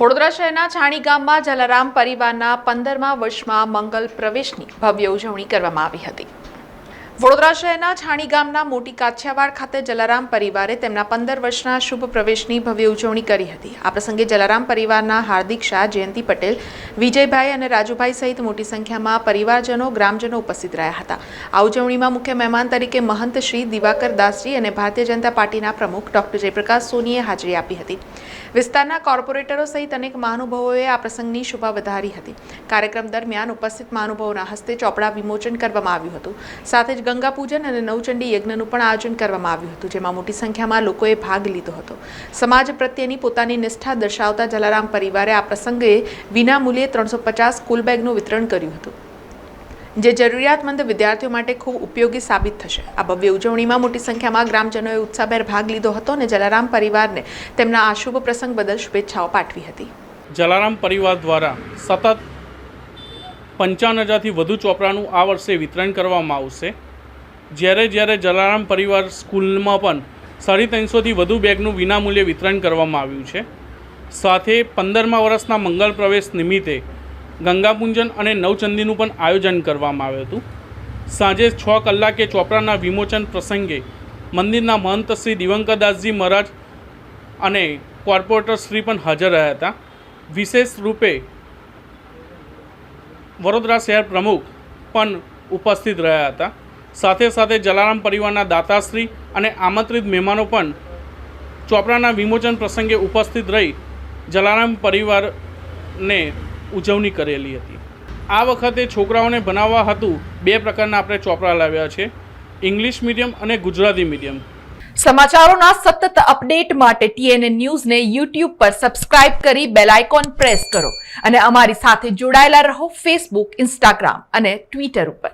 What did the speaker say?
વડોદરા શહેરના છાણી ગામમાં જલારામ પરિવારના પંદરમા વર્ષમાં મંગલ પ્રવેશની ભવ્ય ઉજવણી કરવામાં આવી હતી. વડોદરા શહેરના છાણી ગામના મોટી કાછિયાવાડ ખાતે જલારામ પરિવારે તેમના પંદર વર્ષના શુભ પ્રવેશની ભવ્ય ઉજવણી કરી હતી. આ પ્રસંગે જલારામ પરિવારના હાર્દિક શાહ, જયંતિ પટેલ, વિજયભાઈ અને રાજુભાઈ સહિત મોટી સંખ્યામાં પરિવારજનો, ગ્રામજનો ઉપસ્થિત રહ્યા હતા. આ ઉજવણીમાં મુખ્ય મહેમાન તરીકે મહંત શ્રી દિવાકર દાસજી અને ભારતીય જનતા પાર્ટીના પ્રમુખ ડોક્ટર જયપ્રકાશ સોનીએ હાજરી આપી હતી. વિસ્તારના કોર્પોરેટરો સહિત અનેક મહાનુભાવોએ આ પ્રસંગની શોભા વધારી હતી. કાર્યક્રમ દરમિયાન ઉપસ્થિત મહાનુભાવોના હસ્તે ચોપડા વિમોચન કરવામાં આવ્યું હતું. સાથે જ ગંગા પૂજન અને નવચંડી યજ્ઞનું પણ આયોજન કરવામાં આવ્યું હતું, જેમાં મોટી સંખ્યામાં લોકોએ ભાગ લીધો હતો. સમાજ પ્રત્યેની પોતાની નિષ્ઠા દર્શાવતા જલારામ પરિવારે આ પ્રસંગે વિનામૂલ્યે ત્રણસો પચાસ સ્કૂલ બેગનું વિતરણ કર્યું હતું. જે જરૂરિયાતમંદ વિદ્યાર્થીઓ માટે ખૂબ ઉપયોગી સાબિત થશે. આ ભવ્ય ઉજવણીમાં મોટી સંખ્યામાં ગ્રામજનોએ ઉત્સાહભેર ભાગ લીધો હતો અને જલારામ પરિવારને તેમના આ પ્રસંગ બદલ શુભેચ્છાઓ પાઠવી હતી. જલારામ પરિવાર દ્વારા સતત પંચાવન હજારથી વધુ ચોપડાનું આ વર્ષે વિતરણ કરવામાં આવશે. જ્યારે જ્યારે જલારામ પરિવાર સ્કૂલમાં પણ સાડી ત્રણસોથી વધુ બેગનું વિનામૂલ્યે વિતરણ કરવામાં આવ્યું છે. સાથે પંદરમા વર્ષના મંગળ પ્રવેશ નિમિત્તે ગંગાપૂંજન અને નવચંદીનું પણ આયોજન કરવામાં આવ્યું હતું. સાંજે છ કલાકે ચોપડાના વિમોચન પ્રસંગે મંદિરના મહંત શ્રી દિવંકરદાસજી મહારાજ અને કોર્પોરેટર શ્રી પણ હાજર રહ્યા હતા. વિશેષ રૂપે વડોદરા શહેર પ્રમુખ પણ ઉપસ્થિત રહ્યા હતા. સાથે સાથે જલારામ પરિવારના દાતાશ્રી અને આમંત્રિત મહેમાનો પણ ચોપડાના વિમોચન પ્રસંગે ઉપસ્થિત રહી જલારામ પરિવારને ઉજવણી કરેલી હતી. આ વખતે છોકરાઓને ભણાવવા હતું બે પ્રકારના આપણે ચોપડા લાવ્યા છે. ઇંગ્લિશ મીડિયમ અને ગુજરાતી મીડિયમ. સમાચારોના સતત અપડેટ માટે ટીએનએ ન્યૂઝને યુટ્યુબ પર સબસ્ક્રાઇબ કરી બેલ આઇકોન પ્રેસ કરો અને અમારી સાથે જોડાયેલા રહો ફેસબુક, ઇન્સ્ટાગ્રામ અને ટ્વિટર ઉપર.